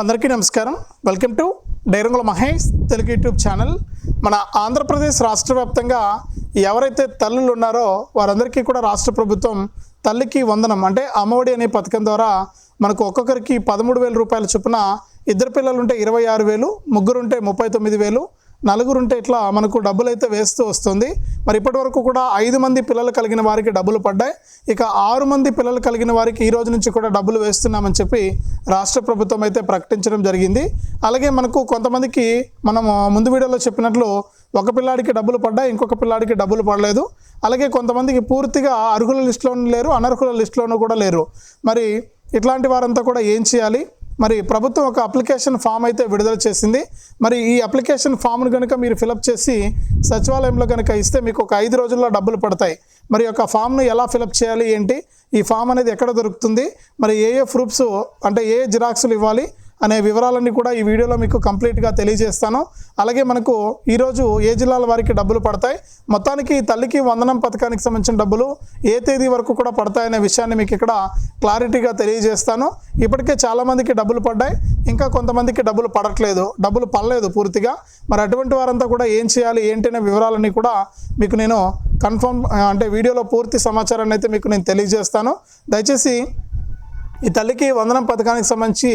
అందరికీ నమస్కారం. Welcome to డైరంగుల Mahesh Telugu YouTube channel. మన ఆంధ్రప్రదేశ్ రాష్ట్ర వ్యాప్తంగా ఎవరైతే తల్లులు ఉన్నారో వారందరికీ కూడా రాష్ట్ర ప్రభుత్వం తల్లికి వందనం అంటే అమ్మఒడి అనే పథకం ద్వారా మనకు ఒక్కొక్కరికి పదమూడు వేల రూపాయల చొప్పున ఇద్దరు పిల్లలుంటే ఇరవై ఆరు వేలు ముగ్గురుంటే ముప్పై తొమ్మిది వేలు నలుగురుంటే ఇట్లా మనకు డబ్బులు అయితే వేస్తూ వస్తుంది. మరి ఇప్పటి వరకు కూడా ఐదు మంది పిల్లలు కలిగిన వారికి డబ్బులు పడ్డాయి. ఇక ఆరు మంది పిల్లలు కలిగిన వారికి ఈ రోజు నుంచి కూడా డబ్బులు వేస్తున్నామని చెప్పి రాష్ట్ర ప్రభుత్వం అయితే ప్రకటించడం జరిగింది. అలాగే మనకు కొంతమందికి మనం ముందు వీడియోలో చెప్పినట్లు ఒక పిల్లాడికి డబ్బులు పడ్డాయి ఇంకొక పిల్లాడికి డబ్బులు పడలేదు. అలాగే కొంతమందికి పూర్తిగా అర్హుల లిస్టులోనూ లేరు అనర్హుల లిస్టులోనూ కూడా లేరు. మరి ఇట్లాంటి వారంతా కూడా ఏం చేయాలి? మరి ప్రభుత్వం ఒక అప్లికేషన్ ఫామ్ అయితే విడుదల చేసింది. మరి ఈ అప్లికేషన్ ఫామ్ను కనుక మీరు ఫిలప్ చేసి సచివాలయంలో కనుక ఇస్తే మీకు ఒక ఐదు రోజుల్లో డబ్బులు పడతాయి. మరి యొక్క ఫామ్ను ఎలా ఫిలప్ చేయాలి ఏంటి? ఈ ఫామ్ అనేది ఎక్కడ దొరుకుతుంది? మరి ఏ ఏ ప్రూఫ్స్ అంటే ఏ జిరాక్స్లు ఇవ్వాలి? అనే వివరాలన్నీ కూడా ఈ వీడియోలో మీకు కంప్లీట్గా తెలియజేస్తాను. అలాగే మనకు ఈరోజు ఏ జిల్లాల వారికి డబ్బులు పడతాయి? మొత్తానికి తల్లికి వందనం పథకానికి సంబంధించిన డబ్బులు ఏ తేదీ వరకు కూడా పడతాయనే విషయాన్ని మీకు ఇక్కడ క్లారిటీగా తెలియజేస్తాను. ఇప్పటికే చాలామందికి డబ్బులు పడ్డాయి. ఇంకా కొంతమందికి డబ్బులు పడట్లేదు. డబ్బులు పడలేదు పూర్తిగా. మరి అటువంటి వారంతా కూడా ఏం చేయాలి? ఏంటి అనే వివరాలన్నీ కూడా మీకు నేను కన్ఫర్మ్ అంటే వీడియోలో పూర్తి సమాచారాన్ని అయితే మీకు నేను తెలియజేస్తాను. దయచేసి ఈ తల్లికి వందనం పథకానికి సంబంధించి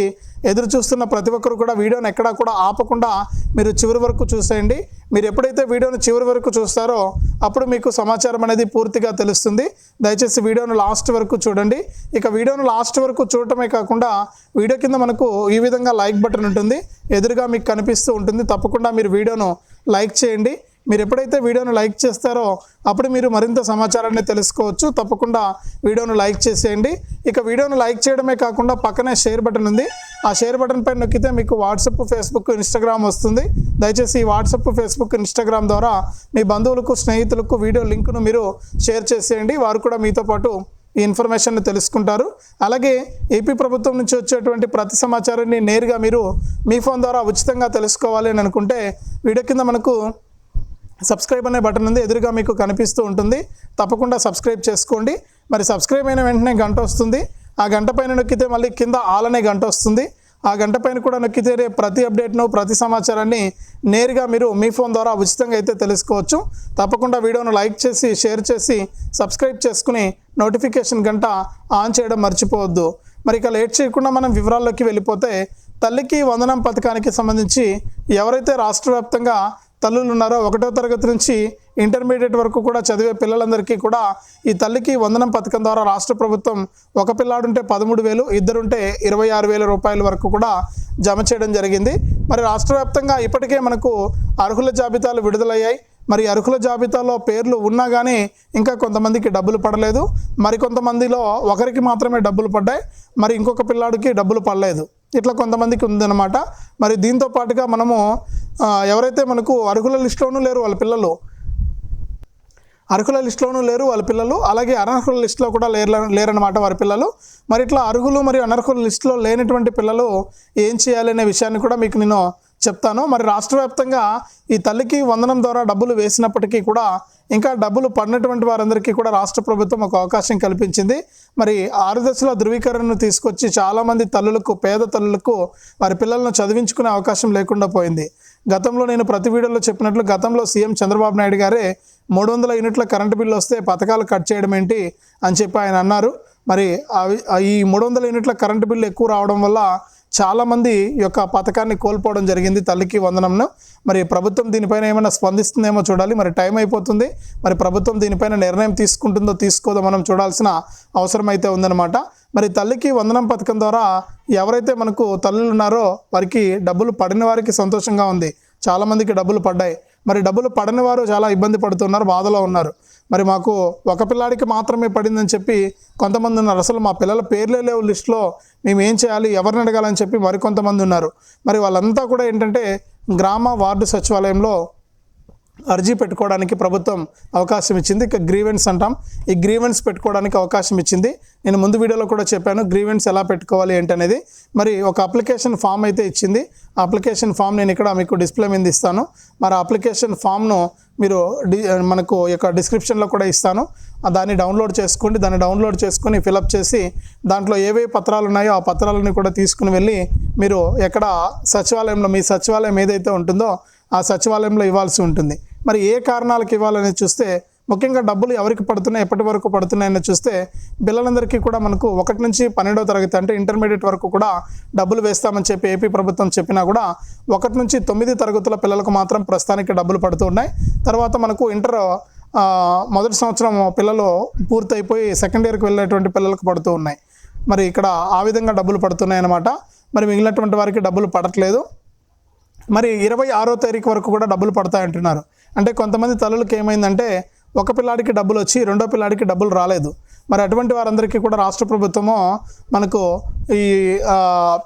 ఎదురు చూస్తున్న ప్రతి ఒక్కరు కూడా వీడియోని ఎక్కడా కూడా ఆపకుండా మీరు చివరి వరకు చూసేయండి. మీరు ఎప్పుడైతే వీడియోని చివరి వరకు చూస్తారో అప్పుడు మీకు సమాచారం అనేది పూర్తిగా తెలుస్తుంది. దయచేసి వీడియోను లాస్ట్ వరకు చూడండి. ఇక వీడియోను లాస్ట్ వరకు చూడటమే కాకుండా వీడియో కింద మనకు ఈ విధంగా లైక్ బటన్ ఉంటుంది. ఎదురుగా మీకు కనిపిస్తూ ఉంటుంది. తప్పకుండా మీరు వీడియోను లైక్ చేయండి. మీరు ఎప్పుడైతే వీడియోను లైక్ చేస్తారో అప్పుడు మీరు మరింత సమాచారాన్ని తెలుసుకోవచ్చు. తప్పకుండా వీడియోను లైక్ చేసేయండి. ఇక వీడియోను లైక్ చేయడమే కాకుండా పక్కనే షేర్ బటన్ ఉంది. ఆ షేర్ బటన్ పైన నొక్కితే మీకు వాట్సాప్ ఫేస్బుక్ ఇన్స్టాగ్రామ్ వస్తుంది. దయచేసి ఈ వాట్సాప్ ఫేస్బుక్ ఇన్స్టాగ్రామ్ ద్వారా మీ బంధువులకు స్నేహితులకు వీడియో లింకును మీరు షేర్ చేసేయండి. వారు కూడా మీతో పాటు ఈ ఇన్ఫర్మేషన్ తెలుసుకుంటారు. అలాగే ఏపీ ప్రభుత్వం నుంచి వచ్చేటువంటి ప్రతి సమాచారాన్ని నేరుగా మీరు మీ ఫోన్ ద్వారా ఉచితంగా తెలుసుకోవాలి అని అనుకుంటే వీడియో కింద మనకు సబ్స్క్రైబ్ అనే బటన్ ఉంది ఎదురుగా మీకు కనిపిస్తూ ఉంటుంది. తప్పకుండా సబ్స్క్రైబ్ చేసుకోండి. మరి సబ్స్క్రైబ్ అయిన వెంటనే గంట వస్తుంది. ఆ గంట పైన నొక్కితే మళ్ళీ కింద ఆల్ అనే గంట వస్తుంది. ఆ గంట పైన కూడా నొక్కితే ప్రతి అప్డేట్ను ప్రతి సమాచారాన్ని నేరుగా మీరు మీ ఫోన్ ద్వారా ఉచితంగా అయితే తెలుసుకోవచ్చు. తప్పకుండా వీడియోను లైక్ చేసి షేర్ చేసి సబ్స్క్రైబ్ చేసుకుని నోటిఫికేషన్ గంట ఆన్ చేయడం మర్చిపోవద్దు. మరి ఇక లేట్ చేయకుండా మనం వివరాల్లోకి వెళ్ళిపోతే తల్లికి వందనం పథకానికి సంబంధించి ఎవరైతే రాష్ట్ర వ్యాప్తంగా తల్లులు ఉన్నారో ఒకటో తరగతి నుంచి ఇంటర్మీడియట్ వరకు కూడా చదివే పిల్లలందరికీ కూడా ఈ తల్లికి వందనం పథకం ద్వారా రాష్ట్ర ప్రభుత్వం ఒక పిల్లాడుంటే పదమూడు వేలు ఇద్దరుంటే ఇరవై ఆరు వేల రూపాయల వరకు కూడా జమ చేయడం జరిగింది. మరి రాష్ట్ర వ్యాప్తంగా ఇప్పటికే మనకు అర్హుల జాబితాలు విడుదలయ్యాయి. మరి అర్హుల జాబితాలో పేర్లు ఉన్నా కానీ ఇంకా కొంతమందికి డబ్బులు పడలేదు. మరి కొంతమందిలో ఒకరికి మాత్రమే డబ్బులు పడ్డాయి. మరి ఇంకొక పిల్లాడికి డబ్బులు పడలేదు. ఇట్లా కొంతమందికి ఉందన్నమాట. మరి దీంతో పాటుగా మనము ఎవరైతే మనకు అర్హుల లిస్టులోనూ లేరు వాళ్ళ పిల్లలు అర్హుల లిస్టులోనూ లేరు వాళ్ళ పిల్లలు అలాగే అనర్హుల లిస్టులో కూడా లేరు లేరన్నమాట వారి పిల్లలు. మరి ఇట్లా అర్హులు మరియు అనర్హుల లిస్టులో లేనటువంటి పిల్లలు ఏం చేయాలి అనే విషయాన్ని కూడా మీకు నేను చెప్తాను. మరి రాష్ట్ర వ్యాప్తంగా ఈ తల్లికి వందనం ద్వారా డబ్బులు వేసినప్పటికీ కూడా ఇంకా డబ్బులు పడినటువంటి వారందరికీ కూడా రాష్ట్ర ప్రభుత్వం ఒక అవకాశం కల్పించింది. మరి ఆరు దశల ధృవీకరణను తీసుకొచ్చి చాలామంది తల్లులకు పేద తల్లులకు వారి పిల్లలను చదివించుకునే అవకాశం లేకుండా పోయింది. గతంలో నేను ప్రతి వీడియోలో చెప్పినట్లు గతంలో సీఎం చంద్రబాబు నాయుడు గారే మూడు వందల యూనిట్ల కరెంటు బిల్లు వస్తే పథకాలు కట్ చేయడం ఏంటి అని చెప్పి ఆయన అన్నారు. మరి ఈ మూడు వందల యూనిట్ల కరెంటు బిల్లు ఎక్కువ రావడం వల్ల చాలామంది యొక్క పథకాన్ని కోల్పోవడం జరిగింది. తల్లికి వందనంను. మరి ప్రభుత్వం దీనిపైన ఏమైనా స్పందిస్తుందేమో చూడాలి. మరి టైం అయిపోతుంది. మరి ప్రభుత్వం దీనిపైన నిర్ణయం తీసుకుంటుందో తీసుకోదో మనం చూడాల్సిన అవసరం అయితే ఉందన్నమాట. మరి తల్లికి వందనం పథకం ద్వారా ఎవరైతే మనకు తల్లులు ఉన్నారో వారికి డబ్బులు పడిన వారికి సంతోషంగా ఉంది. చాలామందికి డబ్బులు పడ్డాయి. మరి డబ్బులు పడని వారు చాలా ఇబ్బంది పడుతున్నారు బాధలో ఉన్నారు. మరి మాకు ఒక పిల్లాడికి మాత్రమే పడిందని చెప్పి కొంతమంది ఉన్నారు. అసలు మా పిల్లల పేర్లే లేవు లిస్టులో. మేము ఏం చేయాలి? ఎవరిని అడగాలని చెప్పి మరికొంతమంది ఉన్నారు. మరి వాళ్ళంతా కూడా ఏంటంటే గ్రామ వార్డు సచివాలయంలో అర్జీ పెట్టుకోవడానికి ప్రభుత్వం అవకాశం ఇచ్చింది. ఇక గ్రీవెన్స్ అంటాం. ఈ గ్రీవెన్స్ పెట్టుకోవడానికి అవకాశం ఇచ్చింది. నేను ముందు వీడియోలో కూడా చెప్పాను గ్రీవెన్స్ ఎలా పెట్టుకోవాలి ఏంటనేది. మరి ఒక అప్లికేషన్ ఫామ్ అయితే ఇచ్చింది. ఆ అప్లికేషన్ ఫామ్ నేను ఇక్కడ మీకు డిస్ప్లే మీద ఇస్తాను. మరి అప్లికేషన్ ఫామ్ను మీరు డి మనకు యొక్క డిస్క్రిప్షన్లో కూడా ఇస్తాను. దాన్ని డౌన్లోడ్ చేసుకోండి. దాన్ని డౌన్లోడ్ చేసుకొని ఫిలప్ చేసి దాంట్లో ఏవే పత్రాలు ఉన్నాయో ఆ పత్రాలని కూడా తీసుకుని వెళ్ళి మీరు ఎక్కడ సచివాలయంలో మీ సచివాలయం ఏదైతే ఉంటుందో ఆ సచివాలయంలో ఇవ్వాల్సి ఉంటుంది. మరి ఏ కారణాలకు ఇవ్వాలని చూస్తే ముఖ్యంగా డబ్బులు ఎవరికి పడుతున్నాయి ఎప్పటి వరకు పడుతున్నాయని చూస్తే పిల్లలందరికీ కూడా మనకు ఒకటి నుంచి పన్నెండవ తరగతి అంటే ఇంటర్మీడియట్ వరకు కూడా డబ్బులు వేస్తామని చెప్పి ఏపీ ప్రభుత్వం చెప్పినా కూడా ఒకటి నుంచి తొమ్మిది తరగతుల పిల్లలకు మాత్రం ప్రస్తుతానికి డబ్బులు పడుతున్నాయి తర్వాత మనకు ఇంటర్ మొదటి సంవత్సరం పిల్లలు పూర్తయిపోయి సెకండ్ ఇయర్కి వెళ్ళేటువంటి పిల్లలకు పడుతూ ఉన్నాయి. మరి ఇక్కడ ఆ విధంగా డబ్బులు పడుతున్నాయి అన్నమాట. మరి మిగిలినటువంటి వారికి డబ్బులు పడట్లేదు. మరి ఇరవై ఆరో తారీఖు వరకు కూడా డబ్బులు పడతాయంటున్నారు. అంటే కొంతమంది తల్లులకి ఏమైందంటే ఒక పిల్లాడికి డబ్బులు వచ్చి రెండో పిల్లాడికి డబ్బులు రాలేదు. మరి అటువంటి వారందరికీ కూడా రాష్ట్ర ప్రభుత్వము మనకు ఈ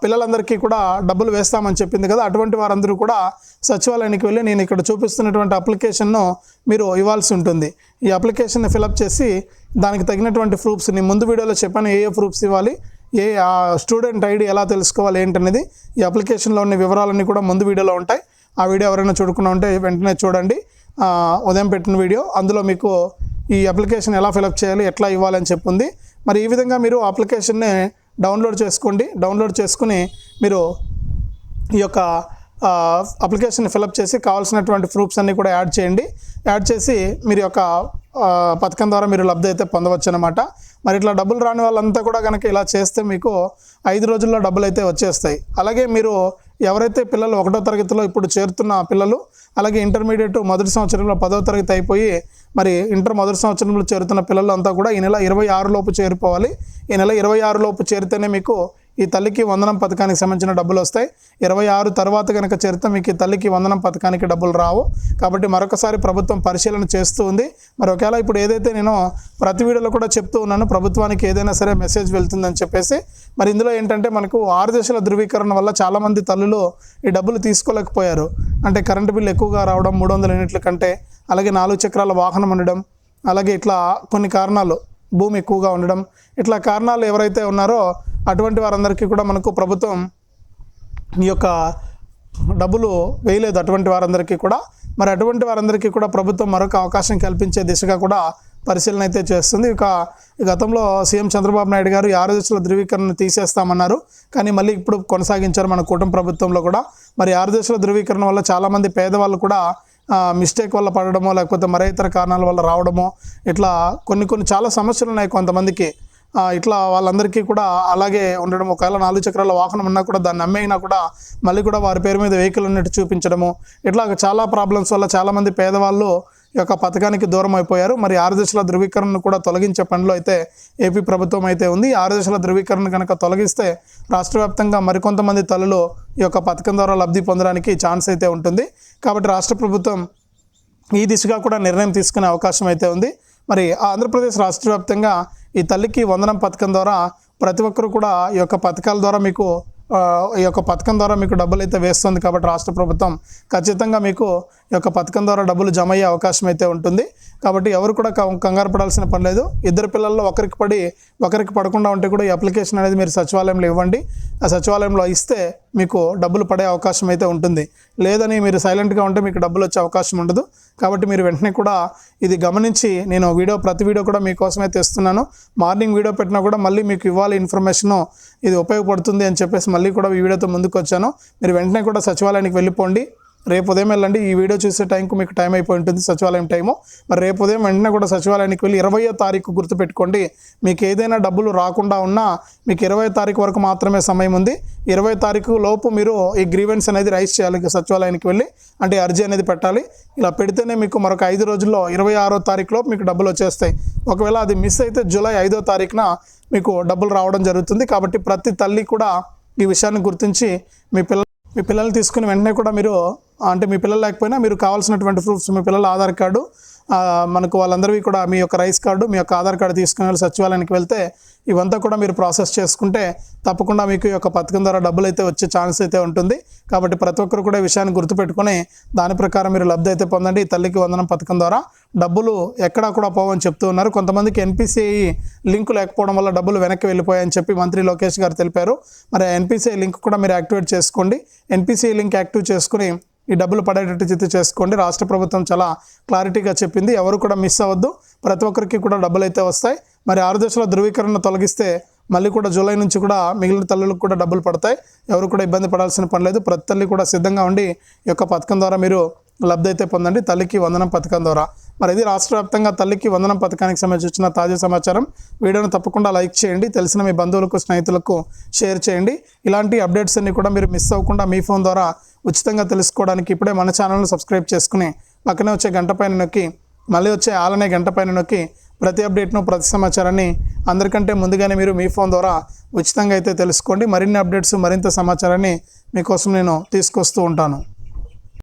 పిల్లలందరికీ కూడా డబ్బులు వేస్తామని చెప్పింది కదా. అటువంటి వారందరూ కూడా సచివాలయానికి వెళ్ళి నేను ఇక్కడ చూపిస్తున్నటువంటి అప్లికేషన్ను మీరు ఇవ్వాల్సి ఉంటుంది. ఈ అప్లికేషన్ని ఫిలప్ చేసి దానికి తగినటువంటి ప్రూఫ్స్ నేను ముందు వీడియోలో చెప్పాను ఏ ఏ ప్రూఫ్స్ ఇవ్వాలి ఏ ఆ స్టూడెంట్ ఐడి ఎలా తెలుసుకోవాలి ఏంటనేది ఈ అప్లికేషన్లో ఉన్న వివరాలన్నీ కూడా ముందు వీడియోలో ఉంటాయి. ఆ వీడియో ఎవరైనా చూడకుండా ఉంటే వెంటనే చూడండి. ఉదయం పెట్టిన వీడియో. అందులో మీకు ఈ అప్లికేషన్ ఎలా ఫిలప్ చేయాలి ఎట్లా ఇవ్వాలని చెప్పింది. మరి ఈ విధంగా మీరు అప్లికేషన్ని డౌన్లోడ్ చేసుకోండి. డౌన్లోడ్ చేసుకుని మీరు ఈ యొక్క అప్లికేషన్ ఫిలప్ చేసి కావాల్సినటువంటి ప్రూఫ్స్ అన్నీ కూడా యాడ్ చేయండి. యాడ్ చేసి మీరు యొక్క పథకం ద్వారా మీరు లబ్ధి అయితే పొందవచ్చు అనమాట మరి ఇట్లా డబ్బులు రాని వాళ్ళంతా కూడా కనుక ఇలా చేస్తే మీకు ఐదు రోజుల్లో డబ్బులు అయితే వచ్చేస్తాయి. అలాగే మీరు ఎవరైతే పిల్లలు ఒకటో తరగతిలో ఇప్పుడు చేరుతున్న పిల్లలు అలాగే ఇంటర్మీడియట్ మొదటి సంవత్సరంలో పదవ తరగతి అయిపోయి మరి ఇంటర్ మొదటి సంవత్సరంలో చేరుతున్న పిల్లలు అంతా కూడా ఈ నెల ఇరవై ఆరులోపు చేరిపోవాలి. ఈ నెల ఇరవై ఆరు లోపు చేరితేనే మీకు ఈ తల్లికి వందనం పథకానికి సంబంధించిన డబ్బులు వస్తాయి. ఇరవై ఆరు తర్వాత కనుక చేరితే మీకు ఈ తల్లికి వందనం పథకానికి డబ్బులు రావు. కాబట్టి మరొకసారి ప్రభుత్వం పరిశీలన చేస్తూ ఉంది. మరి ఒకవేళ ఇప్పుడు ఏదైతే నేను ప్రతి వీడియోలో కూడా చెప్తూ ఉన్నాను ప్రభుత్వానికి ఏదైనా సరే మెసేజ్ వెళ్తుందని చెప్పేసి మరి ఇందులో ఏంటంటే మనకు ఆరు దశల ధృవీకరణ వల్ల చాలామంది తల్లులు ఈ డబ్బులు తీసుకోలేకపోయారు. అంటే కరెంటు బిల్లు ఎక్కువగా రావడం మూడు వందల యూనిట్ల కంటే అలాగే నాలుగు చక్రాల వాహనం ఉండడం అలాగే ఇట్లా కొన్ని కారణాలు భూమి ఎక్కువగా ఉండడం ఇట్లా కారణాలు ఎవరైతే ఉన్నారో అటువంటి వారందరికీ కూడా మనకు ప్రభుత్వం ఈ యొక్క డబ్బులు వేయలేదు. అటువంటి వారందరికీ కూడా మరి అటువంటి వారందరికీ కూడా ప్రభుత్వం మరొక అవకాశం కల్పించే దిశగా కూడా పరిశీలన అయితే చేస్తుంది. ఇక గతంలో సీఎం చంద్రబాబు నాయుడు గారు ఈ ఆరు దశల తీసేస్తామన్నారు. కానీ మళ్ళీ ఇప్పుడు కొనసాగించారు మన కూటమి ప్రభుత్వంలో కూడా. మరి ఆరు దశల ధృవీకరణ వల్ల చాలామంది పేదవాళ్ళు కూడా మిస్టేక్ వల్ల పడడమో లేకపోతే మరే ఇతర కారణాల వల్ల రావడమో ఇట్లా కొన్ని కొన్ని చాలా సమస్యలు ఉన్నాయి కొంతమందికి. ఇట్లా వాళ్ళందరికీ కూడా అలాగే ఉండడం. ఒకవేళ నాలుగు చక్రాల వాహనం ఉన్నా కూడా దాన్ని అమ్మేయినా కూడా మళ్ళీ కూడా వారి పేరు మీద వెహికల్ ఉన్నట్టు చూపించడము. ఇట్లా చాలా ప్రాబ్లమ్స్ వల్ల చాలామంది పేదవాళ్ళు ఈ యొక్క పథకానికి దూరం అయిపోయారు. మరి ఆరు దశల ధృవీకరణను కూడా తొలగించే పనిలో అయితే ఏపీ ప్రభుత్వం అయితే ఉంది. ఆరు దశల ధృవీకరణ కనుక తొలగిస్తే రాష్ట్ర వ్యాప్తంగా మరికొంతమంది తల్లులు ఈ యొక్క పథకం ద్వారా లబ్ధి పొందడానికి ఛాన్స్ అయితే ఉంటుంది. కాబట్టి రాష్ట్ర ప్రభుత్వం ఈ దిశగా కూడా నిర్ణయం తీసుకునే అవకాశం అయితే ఉంది. మరి ఆంధ్రప్రదేశ్ రాష్ట్ర వ్యాప్తంగా ఈ తల్లికి వందనం పథకం ద్వారా ప్రతి ఒక్కరు కూడా ఈ యొక్క పథకాల ద్వారా మీకు ఈ యొక్క పథకం ద్వారా మీకు డబ్బులు అయితే వేస్తుంది కాబట్టి రాష్ట్ర ప్రభుత్వం ఖచ్చితంగా మీకు ఈ యొక్క పథకం ద్వారా డబ్బులు జమ అయ్యే అవకాశం అయితే ఉంటుంది. కాబట్టి ఎవరు కూడా కం- కంగారు పడాల్సిన పని లేదు. ఇద్దరు పిల్లల్లో ఒకరికి పడి ఒకరికి పడకుండా ఉంటే కూడా ఈ అప్లికేషన్ అనేది మీరు సచివాలయంలో ఇవ్వండి. ఆ సచివాలయంలో ఇస్తే మీకు డబ్బులు పడే అవకాశం అయితే ఉంటుంది. లేదని మీరు సైలెంట్గా ఉంటే మీకు డబ్బులు వచ్చే అవకాశం ఉండదు. కాబట్టి మీరు వెంటనే కూడా ఇది గమనించి నేను వీడియో ప్రతి వీడియో కూడా మీకోసమే తెస్తున్నాను. మార్నింగ్ వీడియో పెట్టినా కూడా మళ్ళీ మీకు ఇవ్వాలి ఇన్ఫర్మేషన్. ఇది ఉపయోగపడుతుంది అని చెప్పేసి మళ్ళీ కూడా ఈ వీడియోతో ముందుకు వచ్చాను మీరు వెంటనే కూడా సచివాలయానికి వెళ్ళిపోండి. రేపు ఉదయం వెళ్ళండి. ఈ వీడియో చూసే టైంకు మీకు టైం అయిపోయి ఉంటుంది. సచివాలయం టైము. మరి రేపు ఉదయం వెంటనే కూడా సచివాలయానికి వెళ్ళి ఇరవయో తారీఖు గుర్తుపెట్టుకోండి మీకు ఏదైనా డబ్బులు రాకుండా ఉన్నా మీకు ఇరవై తారీఖు వరకు మాత్రమే సమయం ఉంది. ఇరవై తారీఖు లోపు మీరు ఈ గ్రీవెన్స్ అనేది రైజ్ చేయాలి. సచివాలయానికి వెళ్ళి అంటే అర్జీ అనేది పెట్టాలి. ఇలా పెడితేనే మీకు మరొక ఐదు రోజుల్లో ఇరవై ఆరో తారీఖులో మీకు డబ్బులు వచ్చేస్తాయి. ఒకవేళ అది మిస్ అయితే జూలై ఐదో తారీఖున మీకు డబ్బులు రావడం జరుగుతుంది. కాబట్టి ప్రతి తల్లి కూడా ఈ విషయాన్ని గుర్తించి మీ పిల్ల మీ పిల్లల్ని తీసుకుని వెంటనే కూడా మీరు అంటే మీ పిల్లలు లేకపోయినా మీరు కావాల్సినటువంటి ప్రూఫ్స్ మీ పిల్లల ఆధార్ కార్డు మనకు వాళ్ళందరివి కూడా మీ యొక్క రైస్ కార్డు మీ యొక్క ఆధార్ కార్డు తీసుకుని వెళ్ళి సచివాలయానికి వెళ్తే ఇవంతా కూడా మీరు ప్రాసెస్ చేసుకుంటే తప్పకుండా మీకు ఈ యొక్క పథకం ద్వారా డబ్బులు అయితే వచ్చే ఛాన్స్ అయితే ఉంటుంది. కాబట్టి ప్రతి ఒక్కరు కూడా ఈ విషయాన్ని గుర్తుపెట్టుకొని దాని ప్రకారం మీరు లబ్ధి అయితే పొందండి. ఈ తల్లికి వందనం పథకం ద్వారా డబ్బులు ఎక్కడా కూడా పోవని చెప్తూ ఉన్నారు. కొంతమందికి ఎన్పిసిఐ లింక్ లేకపోవడం వల్ల డబ్బులు వెనక్కి వెళ్ళిపోయాయని చెప్పి మంత్రి లోకేష్ గారు తెలిపారు. మరి ఎన్పిసిఐ లింక్ కూడా మీరు యాక్టివేట్ చేసుకోండి. ఎన్పిసిఐ లింక్ యాక్టివ్ చేసుకుని ఈ డబ్బులు పడేటట్టు చిత్తి చేసుకోండి. రాష్ట్ర ప్రభుత్వం చాలా క్లారిటీగా చెప్పింది. ఎవరు కూడా మిస్ అవ్వద్దు. ప్రతి ఒక్కరికి కూడా డబ్బులు అయితే వస్తాయి. మరి ఆరు దశల ధృవీకరణ తొలగిస్తే మళ్ళీ కూడా జూలై నుంచి కూడా మిగిలిన తల్లులకు కూడా డబ్బులు పడతాయి. ఎవరు కూడా ఇబ్బంది పడాల్సిన పని లేదు. ప్రతి తల్లి కూడా సిద్ధంగా ఉండి ఈ యొక్క పథకం ద్వారా మీరు లబ్ధి అయితే పొందండి. తల్లికి వందనం పథకం ద్వారా. మరి ఇది రాష్ట్ర వ్యాప్తంగా తల్లికి వందనం పథకానికి సంబంధించి వచ్చిన తాజా సమాచారం. వీడియోను తప్పకుండా లైక్ చేయండి. తెలిసిన మీ బంధువులకు స్నేహితులకు షేర్ చేయండి. ఇలాంటి అప్డేట్స్ అన్ని కూడా మీరు మిస్ అవ్వకుండా మీ ఫోన్ ద్వారా ఉచితంగా తెలుసుకోవడానికి ఇప్పుడే మన ఛానల్ను సబ్స్క్రైబ్ చేసుకుని పక్కనే వచ్చే గంట పైన నొక్కి మళ్ళీ వచ్చే ఆలనే గంట పైన నొక్కి ప్రతి అప్డేట్ను ప్రతి సమాచారాన్ని అందరికంటే ముందుగానే మీరు మీ ఫోన్ ద్వారా ఉచితంగా అయితే తెలుసుకోండి. మరిన్ని అప్డేట్స్ మరింత సమాచారాన్ని మీకోసం నేను తీసుకొస్తూ ఉంటాను.